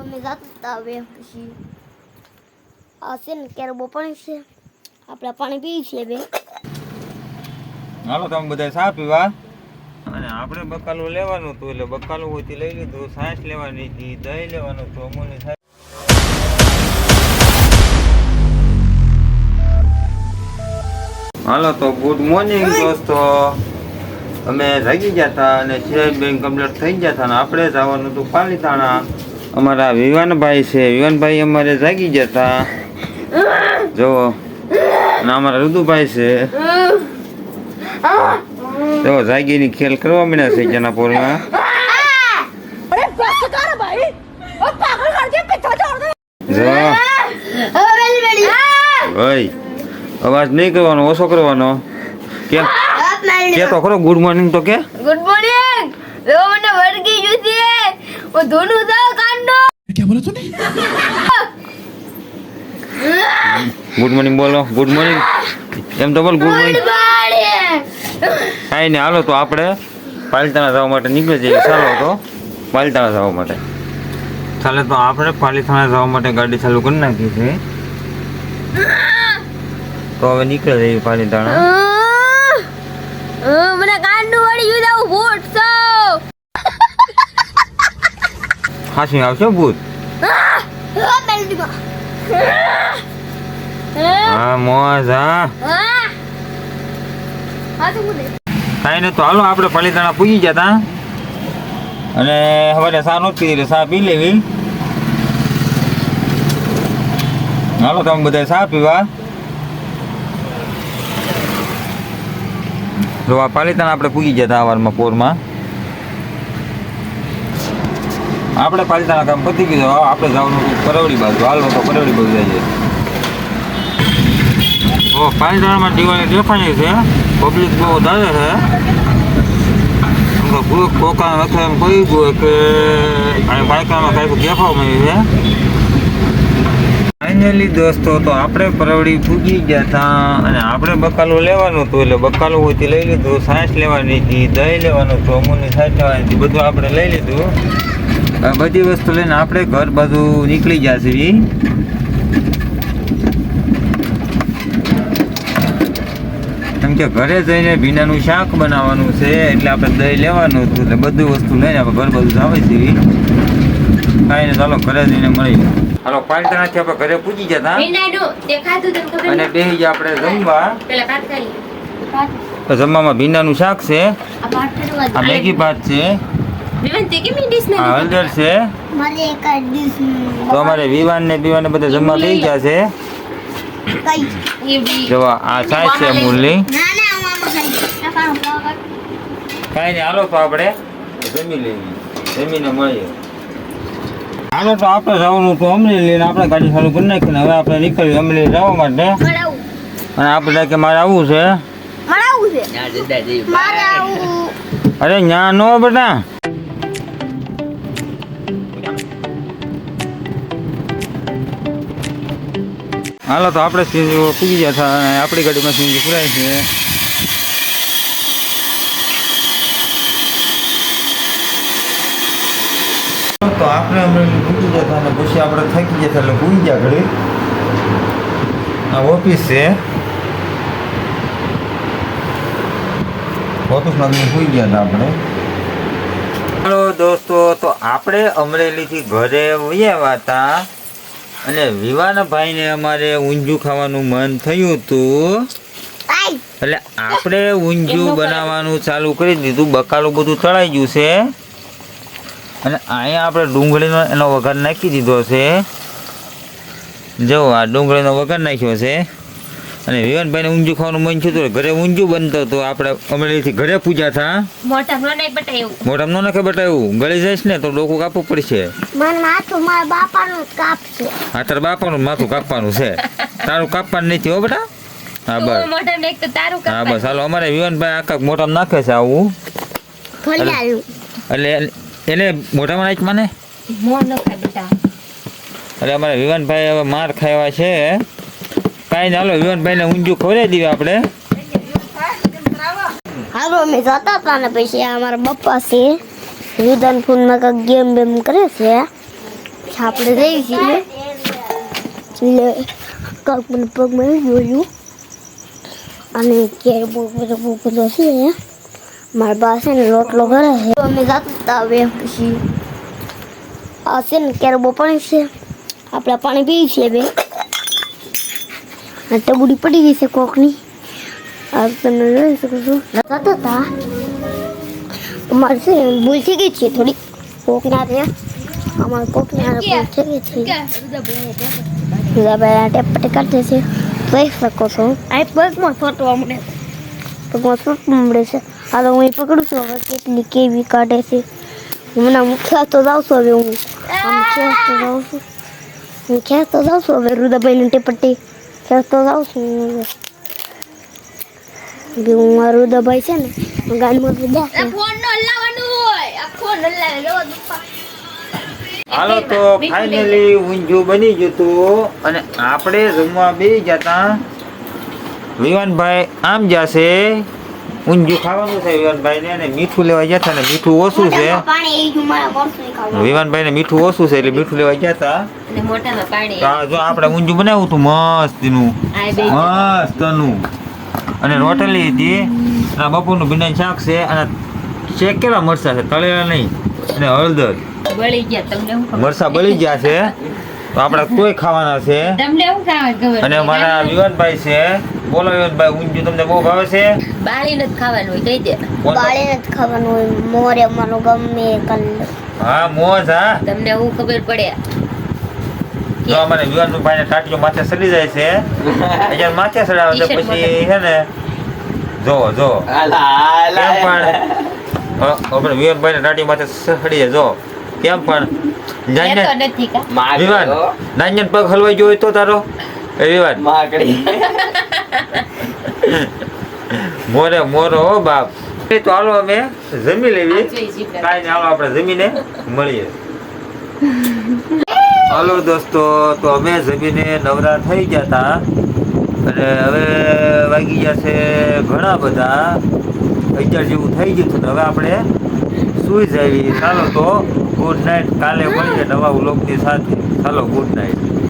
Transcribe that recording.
અમે જતા હતા હવે પછી આ છે ને કેરબો પાણી છે. આપણે પાણી પીએ છીએ બે. હાલો તમે બધા ચા પીવા. અને આપણે બકાલું લેવાનું હતું એટલે બકાલું હોય તે લઈ લીધું છાશ લેવાની હતી દહીં લેવાનું હતું અમૂલની છાશ. હાલો તો ગુડ મોર્નિંગ દોસ્તો. અમે જાગી ગયા હતા અને સિરાજ બેંક કમ્પ્લીટ થઈ ગયા હતા અને આપણે જવાનું હતું પાલીતાણા. અમારા વિવાનભાઈ છે. વિવાનભાઈ અમારે જાગી ગયા હતા જો, અને અમારા ઋતુભાઈ છે. તો જાગીની ખેલ કરવા માંડ્યા છે જેના પોરમાં. જો. ભાઈ અવાજ નહીં કરવાનો, ઓછો કરવાનો. કે કે તો ખરો ગુડ મોર્નિંગ તો કે? ગુડ મોર્નિંગ મને વર્ગી ગયું હું ધોનું દા ને? ગુડ મોર્નિંગ બોલો. ગુડ મોર્નિંગ એમ તો બોલ ગુડ મોર્નિંગ કાંઈ નહીં હાલો તો આપણે પાલિતાણા જવા માટે નીકળી જઈએ ચાલો તો. પાલિતાણા જવા માટે. ચાલે તો આપણે પાલિતાણા જવા માટે ગાડી ચાલુ કરી નાખી છે. તો હવે નીકળી જઈએ પાલિતાણા. મને કાંડું વળી ગયું ભૂત હાસી આવશે ભૂત? હા. મોજ હા. કાંઈ નહીં તો હાલો આપણે પાલિતાણા પૂજી ગયા હતા અને હવે સા નહોતી પીધી એટલે સા પી લેવી. હાલો તમે બધા સા પીવા. જો આ પાલિતાણા આપણે પૂગી ગયા હતા સવારમાં પોરમાં. આપણે પાલિતાણા કામ પતી ગયું આપણે જવાનું પરવડી બાજુ. હાલો તો પરવડી બાજુ જઈએ ઓ, પાલિતાણામાં દિવાળી દેખાણી છે. પબ્લિક બહુ વધારે છે. ગ્રુપ કોકા વખતે એમ કહી ગયું કે અહીં મળ્યું છે. ફાઇનલી દોસ્તો, તો આપણે પરવડી પૂગી ગયા હતા અને આપણે બકાલું લેવાનું હતું એટલે બકાલું હોય તે લઈ લીધું સાસ લેવાની હતી, દહીં લેવાનું હતું, અમૂલની સાસ લેવાની હતી, બધું આપણે લઈ લીધું. બધી વસ્તુ લઈને આપણે ઘર બાજુ નીકળી ગયા છીએ કેમ કે ઘરે જઈને ભીંડાનું શાક બનાવવાનું છે એટલે આપણે દહીં લેવાનું હતું એટલે બધું વસ્તુ લઈને આપણે ઘર બાજુ આવે છે કાંઈ ને ચાલો ઘરે જઈને મળી હાલો પાલિતાણાથી આપણે ઘરે પૂજી જતા અને બે આપણે જમવા. તો જમવામાં ભીંડાનું શાક છે. આ મેગી ભાત છે. હળદર છે? મારે એક ડીશ તો અમારે વિવાન ને બીવાન બધા જમવા બેસી ગયા છે. કઈ? જો આ છાશ છે અમૂલની ના ના હું આમાં ખાઈ કાંઈ નહીં હાલો તો આપણે જમી લઈએ. જમીને મળીએ. હાલો તો આપણે જવાનું તો અમરેલી લઈને આપણે ગાડી ચાલુ કરી નાખીને હવે આપણે નીકળ્યું અમરેલી જવા માટે. અને આપણે કે મારે આવવું છે. મળાવું છે? મારે આવું. અરે ન્યા નો બેટા હાલો, તો આપણે સીંજી પૂગી ગયા હતા અને આપણી ગાડીમાં સીંજી પુરાય છે. તો આપણે અમરેલી પૂગી ગયા હતા અને પછી આપણે થાકી ગયા હતા એટલે પૂગી ગયા ઘડી આ ઓફિસ છે. ઓફિસમાં પૂગી ગયા હતા આપણે. હાલો દોસ્તો, તો આપણે અમરેલીથી ઘરે વયા હતા. અને વિવાનભાઈને અમારે ઊંધિયું ખાવાનું મન થયું હતું. એટલે આપણે ઊંધિયું બનાવવાનું ચાલુ કરી દીધું બકાલું બધું તળાઈ ગયું છે. અને અહીંયા આપણે ડુંગળીનો એનો વઘાર નાખી દીધો છે. જો આ ડુંગળીનો વઘાર નાખ્યો છે. અને વિવાનભાઈને ઊંધિયું ખાવાનું મન થયું હતું ઘરે ઊંધિયું બનતો હતો. આપણે અમરેલીથી ઘરે પૂજા થા. મોટા નહીં બટાયું મોઢામાં નાખે ગળી જઈશ ને તો ડોકું કાપવું પડશે. હા માથું મારા બાપાનું કાપ છે આ તારા બાપાનું માથું કાપવાનું છે. તારું કાપવાનું નથી હો બેટા? હા બસ. તો હા બસ. હાલો અમારે વિવાનભાઈ આખા મોઢામાં નાખે છે આવું. એટલે એને મોઢામાં નાખ મને? અરે ન બેટા. એટલે અમારે વિવાનભાઈ હવે માર ખાવા છે. કાંઈ ચાલો વિવાનભાઈને ઊંધિયું ખવડાવી દઈએ આપણે. હાલો, અમે જતા હતા ને પછી અમારા પપ્પા છે રુદન ફોનમાં કંઈક ગેમ બેમ કરે છે. આપણે જઈ છીએ. એટલે કાંક મને પગમાં જોયું અને કેર બહુ બધો બહુ બધો છે. મારા બા છે ને રોટલો કરે છે. અમે જતા હતા હવે પછી. આ છે ને કેર બહુ પાણી છે. આપણે પાણી પીએ છીએ બે અને ટબુડી પડી ગઈ છે કોકની આ તમે જોઈ શકો છો જતા હતા અમારે છે ને ભૂલ થઈ ગઈ છે થોડી કોકના ત્યાં અમારે કોકના ભૂલ થઈ ગઈ છે બધા પહેલા ટેપ પટી કાઢે છે જોઈ શકો છો આ પગમાં ફોટવા મળે પગમાં ફોટવા મળે છે આ તો હું અહીં પકડું છું હવે કેટલી કેવી કાઢે છે હમણાં હું ખેંચતો જાઉં છું હવે હું આમ ખેંચતો જાઉં છું હું ખેંચતો જાઉં છું હવે રુદાભાઈને ટેપટ્ટી ખેંચતો જાઉં છું હું હું આ છે ને હાલો તો ફાઇનલી ઊંધિયું બની ગયું હતું અને આપણે જમવા બી જતા વિવાનભાઈ આમ જશે. ઊંધિયું ખાવાનું છે વિવાનભાઈને અને મીઠું લેવા જતા ને મીઠું ઓછું છે. વિવાનભાઈને મીઠું ઓછું છે એટલે મીઠું લેવા જતા અને મોટામાં પાણી તો આ જો આપણે ઊંધિયું બનાવ્યું હતું મસ્તનું આ બે મસ્તનું અને રોટલી હતી અને બપોરનું ભીંડાનું શાક છે અને શેકેલા મરચાં છે તળેલા નહીં અને હળદર. બળી ગયા તમને હું બળી ગયા છે. તો આપણે કોઈ ખાવાના છે. તમને હું અને મારા વિવાનભાઈ છે. બોલો વિવાનભાઈ ઊંધિયું તમને બહુ ભાવે છે? બાળી નથી ખાવાનું હોય કહી દે. બાળી નથી ખાવાનું હોય મોરે માનો ગમે એ કલર હા મોજ હા? તમને હું ખબર પડે? જો અમારે વિવાનભાઈ ટાટીઓ માથે સડી જાય છે. અહીંયા માથે સડાવે છે પછી છે ને જો જો. કેમ પણ અ, આપણે વિવાનભાઈ ને ટાટીઓ માથે સડી જાય જો. કેમ પણ? વિવાન નાન્યન પગ હલવાઈ ગયો હોય તો તારો. એ વિવાન. મોરે મોરો હો બાપ. એ તો હાલો અમે જમી લેવી. કાંઈ હાલો આપણે જમીને મળીએ. હાલો દોસ્તો તો અમે જમીને નવરા થઈ ગયા હતા અને હવે વાગી ગયા છે ઘણા બધા. અગિયાર જેવું થઈ ગયું હતું ને હવે આપણે સુઈ જઈએ ચાલો તો ગુડ નાઇટ. કાલે મળીએ નવા વ્લોગની સાથે. ચાલો ગુડ નાઇટ.